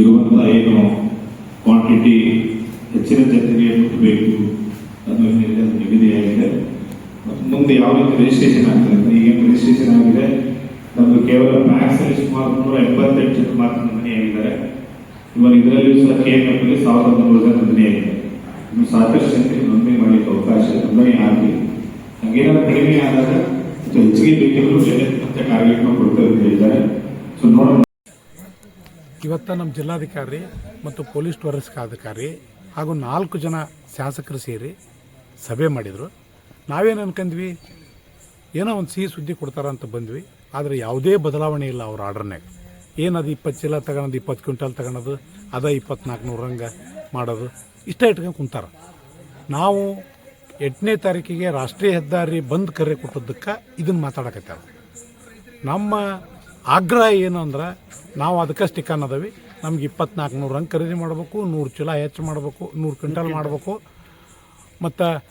ಇರುವಂಥ ಏನು ಕ್ವಾಂಟಿಟಿ ಹೆಚ್ಚಿನ ಜನರಿಗೆ ಮುಟ್ಟಬೇಕು ಅನ್ನೋದು ಅದು ನಿಗದಿಯಾಗಿದೆ. ಮತ್ತು ಮುಂದೆ ಯಾವ ರೀತಿ ರಿಜಿಸ್ಟ್ರೇಷನ್ ಆಗ್ತದೆ ಅಂತ ಈಗ ರಿಜಿಸ್ಟ್ರೇಷನ್ ಆಗಿದೆ? ನಮ್ಮದು ಕೇವಲ ಬ್ಯಾಂಕ್ಸ್ ಅಲ್ಲಿ ಸುಮಾರು ನೂರ ಎಂಬತ್ತೆಂಟು ಜನ ಮಾತ್ರ ನೋಂದಣಿಯಾಗಿದ್ದಾರೆ ಇವಾಗ ಇದರಲ್ಲಿಯೂ ಸಹ ಕೆ ಎಂ ಎಫ್ ಸಾವಿರದ ನೂರು ಜನ ನೋಂದಣಿಯಾಗಿದೆ ಇನ್ನು ಸಾಕಷ್ಟು ಜನರಿಗೆ ನೋಂದಣಿ ಮಾಡಲಿಕ್ಕೆ ಅವಕಾಶ ನೋಂದಣಿ ಆಗಲಿ ಹಾಗೇನಾದ್ರೂ ಕಡಿಮೆ ಆದಾಗ ಹೆಚ್ಚಿಗೆ ಬೇಕಿದ್ರು ಮತ್ತೆ ಟಾರ್ಗೆಟ್ ಕೊಡ್ತೇವೆ ಅಂತ ಹೇಳಿದ್ದಾರೆ. ಸೊ ನೋಡೋಣ. ಇವತ್ತು ನಮ್ಮ ಜಿಲ್ಲಾಧಿಕಾರಿ ಮತ್ತು ಪೊಲೀಸ್ ವರಿಷ್ಠಾಧಿಕಾರಿ ಹಾಗೂ ನಾಲ್ಕು ಜನ ಶಾಸಕರು ಸೇರಿ ಸಭೆ ಮಾಡಿದರು. ನಾವೇನು ಅನ್ಕೊಂಡ್ವಿ ಏನೋ ಒಂದು ಸಿಹಿ ಸುದ್ದಿ ಕೊಡ್ತಾರ ಅಂತ ಬಂದ್ವಿ. ಆದರೆ ಯಾವುದೇ ಬದಲಾವಣೆ ಇಲ್ಲ ಅವ್ರ ಆರ್ಡರ್ನಾಗ ಏನದು ಇಪ್ಪತ್ತು ಚೀಲ ತಗೊಳೋದು ಇಪ್ಪತ್ತು ಕ್ವಿಂಟಲ್ ತಗೊಳೋದು ಅದ ಇಪ್ಪತ್ನಾಲ್ಕು ಹಂಗೆ ಮಾಡೋದು, ಇಷ್ಟ ಇಟ್ಕೊಂಡು ಕುಂತಾರ. ನಾವು ಎಂಟನೇ ತಾರೀಕಿಗೆ ರಾಷ್ಟ್ರೀಯ ಹೆದ್ದಾರಿ ಬಂದ್ ಕರೆ ಕೊಟ್ಟದ್ದಕ್ಕೆ ಇದನ್ನು ಮಾತಾಡಕತ್ತಾರ. ನಮ್ಮ ಆಗ್ರಹ ಏನು ಅಂದ್ರೆ ನಾವು ಅದಕ್ಕೆ ಸ್ಟಿಕನ್ ಅನ್ನೋದವಿ ನಮ್ಗೆ ಇಪ್ಪತ್ನಾಲ್ಕು ನೂರು ರಂಗ್ ಖರೀದಿ ಮಾಡಬೇಕು ನೂರು ಚೀಲ ಹೆಚ್ಚು ಮಾಡಬೇಕು ನೂರು ಕ್ವಿಂಟಲ್ ಮಾಡಬೇಕು. ಮತ್ತು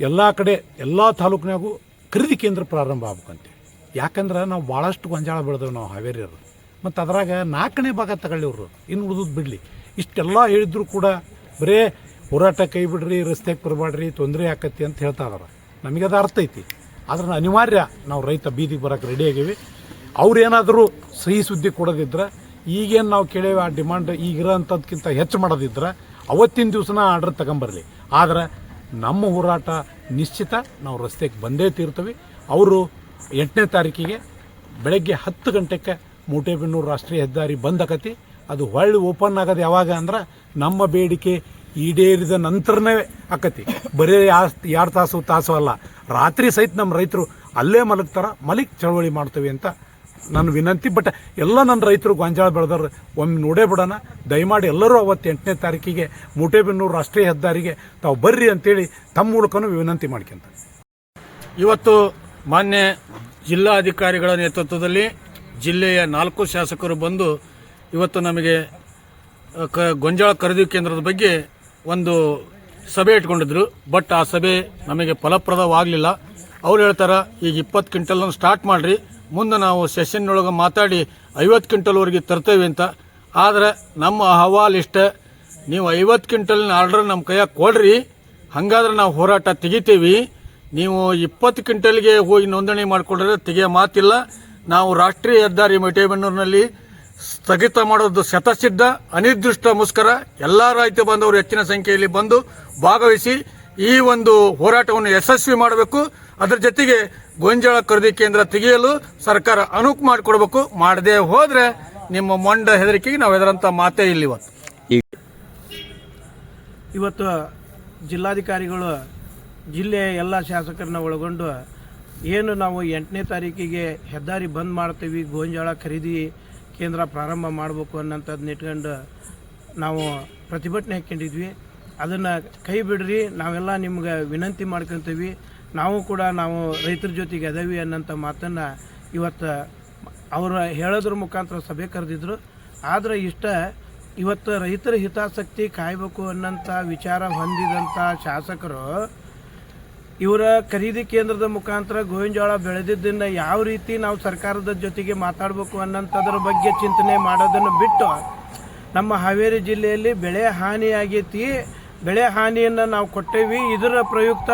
ಎಲ್ಲ ಕಡೆ ಎಲ್ಲ ತಾಲೂಕಿನಾಗೂ ಖರೀದಿ ಕೇಂದ್ರ ಪ್ರಾರಂಭ ಆಗ್ಬೇಕಂತೆ ಯಾಕಂದ್ರೆ ನಾವು ಭಾಳಷ್ಟು ಗೊಂಜಾಳ ಬೆಳೆದೇವೆ ನಾವು ಹಾವೇರಿಯರು ಮತ್ತು ಅದ್ರಾಗ ನಾಲ್ಕನೇ ಭಾಗ ತಗೊಳ್ಳಿವ್ರು. ಇನ್ನು ಉಳಿದು ಬಿಡಲಿ. ಇಷ್ಟೆಲ್ಲ ಹೇಳಿದ್ರು ಕೂಡ ಬರೇ ಹೋರಾಟ ಕೈ ಬಿಡ್ರಿ ರಸ್ತೆಗೆ ಬರಬೇಡ್ರಿ ತೊಂದರೆ ಆಕತಿ ಅಂತ ಹೇಳ್ತಾ ಇದಾರೆ. ನಮಗೆ ಅದು ಅರ್ಥ ಐತಿ. ಆದ್ರೆ ಅನಿವಾರ್ಯ ನಾವು ರೈತ ಬೀದಿಗೆ ಬರಕ್ಕೆ ರೆಡಿ ಆಗೀವಿ. ಅವ್ರು ಏನಾದರೂ ಸಿಹಿ ಸುದ್ದಿ ಕೊಡೋದಿದ್ರೆ, ಈಗೇನು ನಾವು ಕೇಳೇವೆ, ಆ ಡಿಮಾಂಡ್ ಈಗಿರೋ ಅಂಥದ್ಕಿಂತ ಹೆಚ್ಚು ಮಾಡೋದಿದ್ರೆ, ಅವತ್ತಿನ ದಿವಸನ ಆರ್ಡ್ರ್ ತಗೊಂಬರಲಿ. ಆದರೆ ನಮ್ಮ ಹೋರಾಟ ನಿಶ್ಚಿತ, ನಾವು ರಸ್ತೆಗೆ ಬಂದೇ ತೀರ್ತೀವಿ. ಅವರು ಎಂಟನೇ ತಾರೀಕಿಗೆ ಬೆಳಗ್ಗೆ ಹತ್ತು ಗಂಟೆಗೆ ಮೂಟೆಬೆನ್ನೂರು ರಾಷ್ಟ್ರೀಯ ಹೆದ್ದಾರಿ ಬಂದಕತಿ ಅದು ಹೊಳ್ಳಿ ಓಪನ್ ಆಗೋದು ಯಾವಾಗ ಅಂದ್ರೆ ನಮ್ಮ ಬೇಡಿಕೆ ಈಡೇರಿದ ನಂತರನೇ ಆಕತಿ. ಬರೀ ಎರಡು ತಾಸು ತಾಸು ಅಲ್ಲ. ರಾತ್ರಿ ಸಹಿತ ನಮ್ಮ ರೈತರು ಅಲ್ಲೇ ಮಲಗ್ತಾರ, ಮಲಿಕ್ ಚಳವಳಿ ಮಾಡ್ತೇವೆ ಅಂತ ನನ್ನ ವಿನಂತಿ ಬಟ್ ಎಲ್ಲ ನನ್ನ ರೈತರು ಗೊಂಜಾಳ ಬೆಳೆದವ್ರು, ಒಮ್ಮೆ ನೋಡೇ ಬಿಡೋಣ. ದಯಮಾಡಿ ಎಲ್ಲರೂ ಅವತ್ತು ಎಂಟನೇ ತಾರೀಕಿಗೆ ಮೂಟೆಬೆನ್ನೂರು ರಾಷ್ಟ್ರೀಯ ಹೆದ್ದಾರಿಗೆ ತಾವು ಬರ್ರಿ ಅಂತೇಳಿ ತಮ್ಮ ಮೂಲಕನೂ ವಿನಂತಿ ಮಾಡ್ಕೊಂತ. ಇವತ್ತು ಮಾನ್ಯ ಜಿಲ್ಲಾಧಿಕಾರಿಗಳ ನೇತೃತ್ವದಲ್ಲಿ ಜಿಲ್ಲೆಯ ನಾಲ್ಕು ಶಾಸಕರು ಬಂದು ಇವತ್ತು ನಮಗೆ ಕ, ಗೊಂಜಾಳ ಖರೀದಿ ಕೇಂದ್ರದ ಬಗ್ಗೆ ಒಂದು ಸಭೆ ಇಟ್ಕೊಂಡಿದ್ರು. ಬಟ್ ಆ ಸಭೆ ನಮಗೆ ಫಲಪ್ರದವಾಗಲಿಲ್ಲ. ಅವ್ರು ಹೇಳ್ತಾರ, ಈಗ ಇಪ್ಪತ್ತು ಕ್ವಿಂಟಲ್ನ ಸ್ಟಾರ್ಟ್ ಮಾಡ್ರಿ. ಮುಂದೆ ನಾವು ಸೆಷನ್ ಒಳಗೆ ಮಾತಾಡಿ ಐವತ್ತು ಕ್ವಿಂಟಲ್ವರೆಗೆ ತರ್ತೇವೆ ಅಂತ. ಆದರೆ ನಮ್ಮ ಅಹವಾಲ್ ಇಷ್ಟ. ನೀವು ಐವತ್ತು ಕ್ವಿಂಟಲ್ನ ಆರ್ಡರ್ ನಮ್ಮ ಕೈಯಾಗ ಕೊಡ್ರಿ. ಹಂಗಾದ್ರೆ ನಾವು ಹೋರಾಟ ತೆಗಿತೀವಿ. ನೀವು ಇಪ್ಪತ್ತು ಕ್ವಿಂಟಲ್ಗೆ ಹೋಗಿ ನೋಂದಣಿ ಮಾಡಿಕೊಂಡ್ರೆ ತೆಗಿಯೋ ಮಾತಿಲ್ಲ. ನಾವು ರಾಷ್ಟ್ರೀಯ ಹೆದ್ದಾರಿ ಮೈಟೇಬೆನ್ನೂರಿನಲ್ಲಿ ಸ್ಥಗಿತ ಮಾಡೋದು ಶತಸಿದ್ಧ, ಅನಿರ್ದಿಷ್ಟ ಮುಸ್ಕರ ಎಲ್ಲ ರೈತ ಬಾಂಧವರು ಹೆಚ್ಚಿನ ಸಂಖ್ಯೆಯಲ್ಲಿ ಬಂದು ಭಾಗವಹಿಸಿ ಈ ಒಂದು ಹೋರಾಟವನ್ನು ಯಶಸ್ವಿ ಮಾಡಬೇಕು. ಅದರ ಜೊತೆಗೆ ಗೋಂಜಾಳ ಖರೀದಿ ಕೇಂದ್ರ ತೆಗೆಯಲು ಸರ್ಕಾರ ಅನುಕು ಮಾಡಿಕೊಡ್ಬೇಕು. ಮಾಡದೆ ಹೋದ್ರೆ ನಿಮ್ಮ ಮೊಂಡ ಹೆದರಿಕೆಗೆ ನಾವು ಹೆದರಂತ ಮಾತೇ ಇಲ್ಲ ಇವತ್ತು. ಇವತ್ತು ಜಿಲ್ಲಾಧಿಕಾರಿಗಳು, ಜಿಲ್ಲೆಯ ಎಲ್ಲ ಶಾಸಕರನ್ನ ಒಳಗೊಂಡು ಏನು ನಾವು ಎಂಟನೇ ತಾರೀಕಿಗೆ ಹೆದ್ದಾರಿ ಬಂದ್ ಮಾಡ್ತೀವಿ, ಗೋಂಜಾಳ ಖರೀದಿ ಕೇಂದ್ರ ಪ್ರಾರಂಭ ಮಾಡಬೇಕು ಅನ್ನೋಂಥದ್ದನ್ನ ಇಟ್ಕೊಂಡು ನಾವು ಪ್ರತಿಭಟನೆ ಹಾಕ್ಕೊಂಡಿದ್ವಿ. ಅದನ್ನು ಕೈ ಬಿಡ್ರಿ, ನಾವೆಲ್ಲ ನಿಮ್ಗೆ ವಿನಂತಿ ಮಾಡ್ಕೊತೀವಿ. ನಾವು ಕೂಡ ನಾವು ರೈತರ ಜೊತೆಗೆ ಅದೇವಿ ಅನ್ನೋಂಥ ಮಾತನ್ನು ಇವತ್ತು ಅವರು ಹೇಳೋದ್ರ ಮುಖಾಂತರ ಸಭೆ ಕರೆದಿದ್ರು. ಆದರೆ ಇಷ್ಟ ಇವತ್ತು ರೈತರ ಹಿತಾಸಕ್ತಿ ಕಾಯಬೇಕು ಅನ್ನೋಂಥ ವಿಚಾರ ಹೊಂದಿದಂಥ ಶಾಸಕರು ಇವರ ಖರೀದಿ ಕೇಂದ್ರದ ಮುಖಾಂತರ ಗೋವಿನಜೋಳ ಬೆಳೆದಿದ್ದನ್ನ ಯಾವ ರೀತಿ ನಾವು ಸರ್ಕಾರದ ಜೊತೆಗೆ ಮಾತಾಡಬೇಕು ಅನ್ನೋಂಥದ್ರ ಬಗ್ಗೆ ಚಿಂತನೆ ಮಾಡೋದನ್ನು ಬಿಟ್ಟು ನಮ್ಮ ಹಾವೇರಿ ಜಿಲ್ಲೆಯಲ್ಲಿ ಬೆಳೆ ಹಾನಿಯಾಗೈತಿ. ಬೆಳೆ ಹಾನಿಯನ್ನು ನಾವು ಕೊಟ್ಟೇವಿ. ಇದರ ಪ್ರಯುಕ್ತ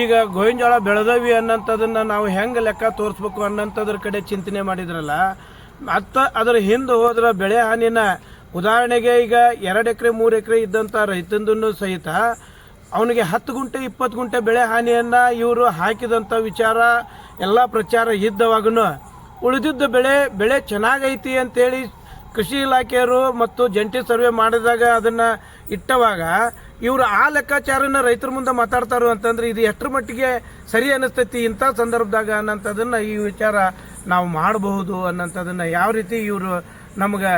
ಈಗ ಗೋವಿನಜೋಳ ಬೆಳೆದವಿ ಅನ್ನೋಂಥದನ್ನು ನಾವು ಹೆಂಗೆ ಲೆಕ್ಕ ತೋರಿಸ್ಬೇಕು ಅನ್ನೋಂಥದ್ರ ಕಡೆ ಚಿಂತನೆ ಮಾಡಿದ್ರಲ್ಲ, ಅತ್ತ ಅದರ ಹಿಂದೆ ಹೋದ್ರೆ ಬೆಳೆ ಹಾನಿನ ಉದಾಹರಣೆಗೆ ಈಗ ಎರಡು ಎಕರೆ, ಮೂರು ಎಕರೆ ಇದ್ದಂಥ ರೈತಂದನ್ನು ಸಹಿತ ಅವನಿಗೆ ಹತ್ತು ಗುಂಟೆ, ಇಪ್ಪತ್ತು ಗುಂಟೆ ಬೆಳೆ ಹಾನಿಯನ್ನು ಇವರು ಹಾಕಿದಂಥ ವಿಚಾರ, ಎಲ್ಲ ಪ್ರಚಾರ ಇದ್ದವಾಗೂ ಉಳಿದಿದ್ದ ಬೆಳೆ ಬೆಳೆ ಚೆನ್ನಾಗೈತಿ ಅಂತೇಳಿ ಕೃಷಿ ಇಲಾಖೆಯವರು ಮತ್ತು ಜಂಟಿ ಸರ್ವೆ ಮಾಡಿದಾಗ ಅದನ್ನ ಇಟ್ಟವಾಗ ಇವರು ಆ ಲೆಕ್ಕಾಚಾರನ ರೈತರ ಮುಂದೆ ಮಾತಾಡ್ತಾರೋ ಅಂತಂದ್ರೆ ಇದು ಎಷ್ಟರ ಮಟ್ಟಿಗೆ ಸರಿ ಅನ್ನಿಸ್ತೈತಿ ಇಂಥ ಸಂದರ್ಭದಾಗ ಅನ್ನೋಂಥದ್ದನ್ನು ಈ ವಿಚಾರ ನಾವು ಮಾಡಬಹುದು ಅನ್ನೋಂಥದ್ದನ್ನು ಯಾವ ರೀತಿ ಇವರು ನಮಗೆ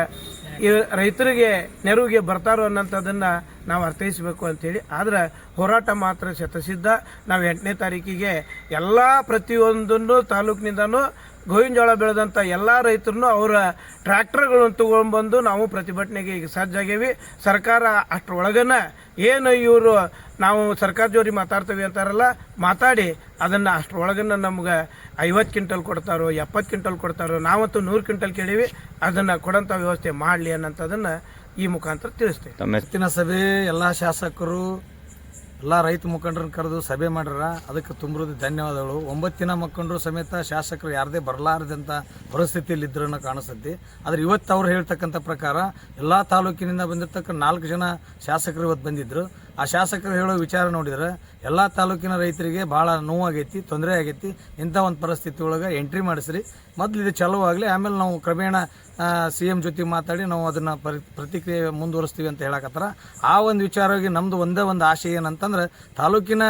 ರೈತರಿಗೆ ನೆರವಿಗೆ ಬರ್ತಾರೋ ಅನ್ನೋಂಥದ್ದನ್ನು ನಾವು ಅರ್ಥೈಸಬೇಕು ಅಂತೇಳಿ. ಆದ್ರೆ ಹೋರಾಟ ಮಾತ್ರ ಶತಸಿದ್ಧ ನಾವು ಎಂಟನೇ ತಾರೀಕಿಗೆ ಎಲ್ಲ ಪ್ರತಿಯೊಂದನ್ನು ತಾಲೂಕಿನಿಂದನೂ ಗೋವಿನ ಜೋಳ ಬೆಳೆದಂಥ ಎಲ್ಲ ರೈತರನ್ನು ಅವರ ಟ್ರ್ಯಾಕ್ಟರ್ಗಳನ್ನು ತೊಗೊಂಡ್ಬಂದು ನಾವು ಪ್ರತಿಭಟನೆಗೆ ಈಗ ಸಜ್ಜಾಗೇವಿ ಸರ್ಕಾರ ಅಷ್ಟರೊಳಗನ ಏನು ಇವರು ನಾವು ಸರ್ಕಾರ ಜೋರಿ ಮಾತಾಡ್ತೀವಿ ಅಂತಾರಲ್ಲ ಮಾತಾಡಿ ಅದನ್ನು ಅಷ್ಟರೊಳಗನ ನಮ್ಗೆ ಐವತ್ತು ಕ್ವಿಂಟಲ್ ಕೊಡ್ತಾರೋ ಎಪ್ಪತ್ತು ಕ್ವಿಂಟಲ್ ಕೊಡ್ತಾರೋ ನಾವಂತೂ ನೂರು ಕ್ವಿಂಟಲ್ ಕೇಳೀವಿ. ಅದನ್ನು ಕೊಡೋಂಥ ವ್ಯವಸ್ಥೆ ಮಾಡಲಿ ಅನ್ನೋಂಥದ್ದನ್ನು ಈ ಮುಖಾಂತರ ತಿಳಿಸ್ತೇವೆ. ಇವತ್ತಿನ ಸಭೆ ಎಲ್ಲ ಶಾಸಕರು ಎಲ್ಲ ರೈತ ಮುಖಂಡರನ್ನ ಕರೆದು ಸಭೆ ಮಾಡ್ಯಾರ. ಅದಕ್ಕೆ ತುಂಬಿರೋದು ಧನ್ಯವಾದಗಳು. ಒಂಬತ್ತಿನ ಮುಖಂಡರು ಸಮೇತ ಶಾಸಕರು ಯಾರದೇ ಬರಲಾರದಂಥ ಪರಿಸ್ಥಿತಿಯಲ್ಲಿ ಇದ್ರನ್ನ ಕಾಣಿಸ್ತೈತಿ. ಆದ್ರೆ ಇವತ್ತು ಅವ್ರು ಹೇಳ್ತಕ್ಕಂಥ ಪ್ರಕಾರ ಎಲ್ಲ ತಾಲೂಕಿನಿಂದ ಬಂದಿರತಕ್ಕ ನಾಲ್ಕು ಜನ ಶಾಸಕರು ಇವತ್ತು ಬಂದಿದ್ರು. ಆ ಶಾಸಕರು ಹೇಳೋ ವಿಚಾರ ನೋಡಿದ್ರೆ ಎಲ್ಲ ತಾಲೂಕಿನ ರೈತರಿಗೆ ಭಾಳ ನೋವಾಗೈತಿ, ತೊಂದರೆ ಆಗೈತಿ. ಇಂಥ ಒಂದು ಪರಿಸ್ಥಿತಿ ಒಳಗೆ ಎಂಟ್ರಿ ಮಾಡಿಸ್ರಿ. ಮೊದಲು ಇದು ಚಲೋ ಆಗಲಿ, ಆಮೇಲೆ ನಾವು ಕ್ರಮೇಣ ಸಿ ಎಂ ಜೊತೆ ಮಾತಾಡಿ ನಾವು ಅದನ್ನು ಪರಿ, ಪ್ರತಿಕ್ರಿಯೆ ಮುಂದುವರಿಸ್ತೀವಿ ಅಂತ ಹೇಳಕತ್ತಾರ. ಆ ಒಂದು ವಿಚಾರವಾಗಿ ನಮ್ಮದು ಒಂದೇ ಒಂದು ಆಶೆ ಏನಂತಂದ್ರೆ ತಾಲೂಕಿನ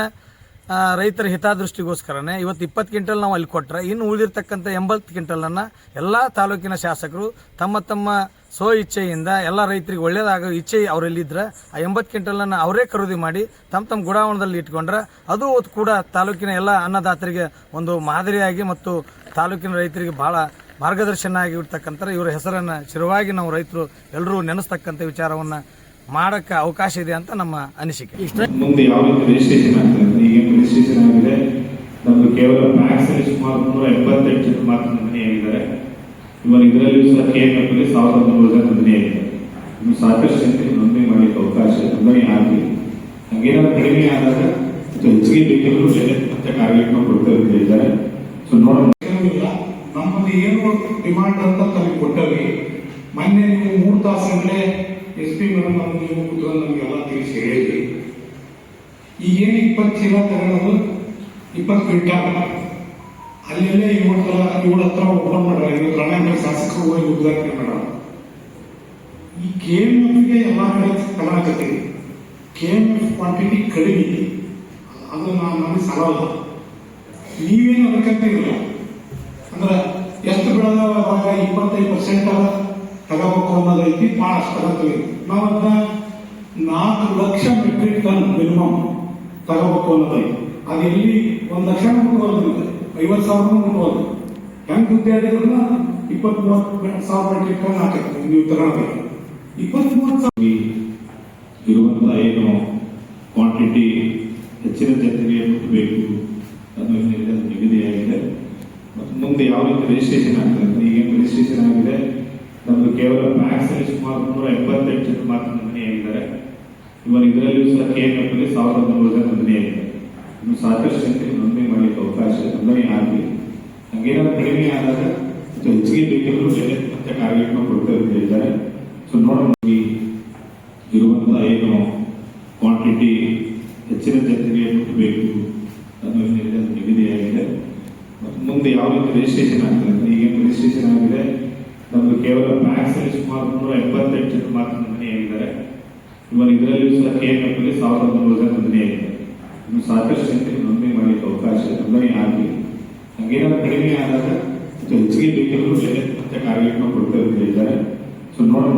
ರೈತರ ಹಿತದೃಷ್ಟಿಗೋಸ್ಕರನೇ ಇವತ್ತು ಇಪ್ಪತ್ತು ಕ್ವಿಂಟಲ್ ನಾವು ಅಲ್ಲಿ ಕೊಟ್ಟರೆ ಇನ್ನು ಉಳಿದಿರ್ತಕ್ಕಂಥ ಎಂಬತ್ತು ಕ್ವಿಂಟಲನ್ನು ಎಲ್ಲ ತಾಲೂಕಿನ ಶಾಸಕರು ತಮ್ಮ ತಮ್ಮ ಸ್ವ ಇಚ್ಛೆಯಿಂದ ಎಲ್ಲ ರೈತರಿಗೆ ಒಳ್ಳೇದಾಗ ಇಚ್ಛೆ ಅವರಲ್ಲಿದ್ರೆ ಆ ಎಂಬತ್ತು ಕ್ವಿಂಟಲನ್ನು ಅವರೇ ಖರೀದಿ ಮಾಡಿ ತಮ್ಮ ತಮ್ಮ ಗುಡಾವಣದಲ್ಲಿ ಇಟ್ಕೊಂಡ್ರೆ ಅದು ಕೂಡ ತಾಲೂಕಿನ ಎಲ್ಲ ಅನ್ನದಾತರಿಗೆ ಒಂದು ಮಾದರಿಯಾಗಿ ಮತ್ತು ತಾಲೂಕಿನ ರೈತರಿಗೆ ಬಹಳ ಮಾರ್ಗದರ್ಶನ ಆಗಿರ್ತಕ್ಕಂಥ ಇವರ ಹೆಸರನ್ನು ಚಿರವಾಗಿ ನಾವು ರೈತರು ಎಲ್ಲರೂ ನೆನೆಸ್ತಕ್ಕಂಥ ವಿಚಾರವನ್ನು ಮಾಡೋಕ್ಕೆ ಅವಕಾಶ ಇದೆ ಅಂತ ನಮ್ಮ ಅನಿಸಿಕೆ. ಕೇವಲ ಸುಮಾರು ನೂರ ಮಾತ್ರ ಇವಾಗ ಇದರಲ್ಲಿ ಸಹ ಕೆ ಎಂ ಎಫ್ ಸಾವಿರದ ಒಂಬೈನೂರ ಹದಿನೈದು. ಇನ್ನು ಸಾಕಷ್ಟು ಜನರಿಗೆ ನೋಂದಣಿ ಮಾಡಲಿಕ್ಕೆ ಅವಕಾಶ, ನೋಂದಣಿ ಆಗಲಿ ಹಂಗೇನಾದ್ರು ಕಡಿಮೆ ಆದಾಗ ಹೆಚ್ಚಿಗೆ ಬೇಕಿದ್ರು ಮತ್ತೆ ಕೊಡ್ತಾ ಕೊಡ್ತೇವೆ ಅಂತ ಸೊ ನೋಡೋಣ. ನಮ್ಮದು ಏನು ಡಿಮಾಂಡ್ ಅಂತ ತಮಗೆ ಕೊಟ್ಟವಿ ಮೊನ್ನೆ ನೀವು ಮೂರು ತಾಸಿನಲ್ಲೇ ಎಸ್ ಪಿ ಮೇಡಮ್ ಅವರು ನೀವು ಕೂತ್ಕೊಂಡು ನಮಗೆಲ್ಲ ತಿಳಿಸಿ ಹೇಳಿದ್ರಿ. ಈಗೇನು ಇಪ್ಪತ್ತು ಚೀಲ ತಗೊಳ್ಳೋದು ಇಪ್ಪತ್ತು ಕ್ವಿಂಟಾಲ್ ಅಲ್ಲೆಲ್ಲೇ ಇವಳ ಇವಳ ಹತ್ರ ಓಪನ್ ಮಾಡ್ಯಾರ. ಇವತ್ತು ರಣಂಗ ಶಾಸಕರು ಹೋಗಿ ಉದ್ಘಾಟನೆ ಮಾಡೋಣ ಈ ಕೆ ಎಂ ಎಫ್ಗೆ ಎಲ್ಲ ಕಡೆ ತಗೊಳಕತ್ತೀವಿ ಕೆ ಎಂ ಎಫ್ ಕ್ವಾಂಟಿಟಿ ಕಡಿಮೆ. ಅದು ನಾನು ನನಗೆ ನೀವೇನು ಇಲ್ಲ ಅಂದ್ರೆ ಎಷ್ಟು ಬೆಳೆದ ಅವಾಗ ಇಪ್ಪತ್ತೈದು ಪರ್ಸೆಂಟ್ ಅದ ತಗೋಬೇಕು ಅನ್ನೋದೈತಿ ಭಾಳ ಅಷ್ಟು ನಾವು ನಾಲ್ಕು ಲಕ್ಷ ಮೆಟ್ರಿಕ್ ಟನ್ ಮಿನಿಮಮ್ ತಗೋಬೇಕು ಅನ್ನೋದೈತಿ ಅದೆಲ್ಲಿ ಒಂದು ಲಕ್ಷ ಮುಟ್ಬೋದು ಐವತ್ತು ಸಾವಿರ ಮುಟ್ಬೋದು ಹೆಂಗ್ ದುಡ್ಡು ಹೇಳಿದ್ರು ಇಪ್ಪತ್ತ್ ಮೂವತ್ತು ಸಾವಿರ ಹಾಕೈತಿ ನೀವು ತಗೊಳ್ಬೇಕು ಇಪ್ಪತ್ತ್ ಮೂವತ್ತು ಸಾವಿರ ಇರುವಂತಹ ಏನು ಕ್ವಾಂಟಿಟಿ ಹೆಚ್ಚಿನ ಜನರಿಗೆ ಮುಟ್ಟಬೇಕು ಅನ್ನೋ ನಿಗದಿಯಾಗಿದೆ ಮುಂದೆ ಯಾವ ರೀತಿ ರಿಜಿಸ್ಟ್ರೇಷನ್ ಆಗ್ತದೆ? ಈಗ ರಿಜಿಸ್ಟ್ರೇಷನ್ ಆಗಿದೆ? ನಮ್ದು ಕೇವಲ ಮ್ಯಾಕ್ಸ್ ಅಲ್ಲಿ ಸುಮಾರು ನೂರ ಎಪ್ಪತ್ತೆಂಟು ಜನ ಮಾತ್ರ ನೋಂದಣಿಯಾಗಿದ್ದಾರೆ ಇವಾಗ ಇದರಲ್ಲಿ ಸಹ ಕೆ ಸಾವಿರದ ನೂರು ಜನ ನೋಂದಣಿಯಾಗಿದೆ ಇನ್ನು ಸಾಕಷ್ಟು ಮಾಡಲಿಕ್ಕೆ ಅವಕಾಶ ತುಂಬಾ ಆಗಲಿ ಹಂಗೇನಾದ್ರು ಕಡಿಮೆ ಆದಾಗ ಹೆಚ್ಚಿಗೆ ಬೇಕಿದ್ರು ಮತ್ತೆ ಟಾರ್ಗೆಟ್ ಕೊಡ್ತೇವೆ ಅಂತ ಹೇಳಿದ್ದಾರೆ ಸೊ ಇರುವಂತ ಇರುವಂತಹ ಏನು ಕ್ವಾಂಟಿಟಿ ಹೆಚ್ಚಿನ ಜನರಿಗೆ ಮುಟ್ಟಬೇಕು ಅನ್ನೋ ನಿಗದಿಯಾಗಿದೆ ಮುಂದೆ ಯಾವ ರೀತಿ ರಿಜಿಸ್ಟ್ರೇಷನ್ ಆಗ್ತದೆ ಈಗೇನು ರಿಜಿಸ್ಟ್ರೇಷನ್ ಆಗಿದೆ ನಮ್ದು ಕೇವಲ ಮ್ಯಾಕ್ಸಿಮಮ್ ಅಲ್ಲಿ ಸುಮಾರು ನೂರ ಎಪ್ಪತ್ತೆಂಟು ಜನ ಮಾತ್ರ ನೋಂದಣಿಯಾಗಿದ್ದಾರೆ ಇವನ್ ಇದರಲ್ಲಿ ಸಹ ಕೆ ಎಂ ಎಫ್ ಸಾವಿರದ ನೂರು ಜನ ನೋಂದಣಿಯಾಗಿದೆ ಇನ್ನು ಸಾಕಷ್ಟು ಜನರಿಗೆ ನೋಂದಣಿ ಮಾಡಲಿಕ್ಕೆ ಅವಕಾಶ ನೋಂದಣಿ ಆಗಲಿ ಹಂಗೇನಾದ್ರು ಕಡಿಮೆ ಆದಾಗ ಅಥವಾ ಹೆಚ್ಚಿಗೆ ಬೇಕಿದ್ರು ಬೇರೆ ಮತ್ತೆ ಟಾರ್ಗೆಟ್ ಕೊಡ್ತೇವೆ ಅಂತ ಹೇಳಿದ್ದಾರೆ. ಸೊ ನೋಡೋಣ.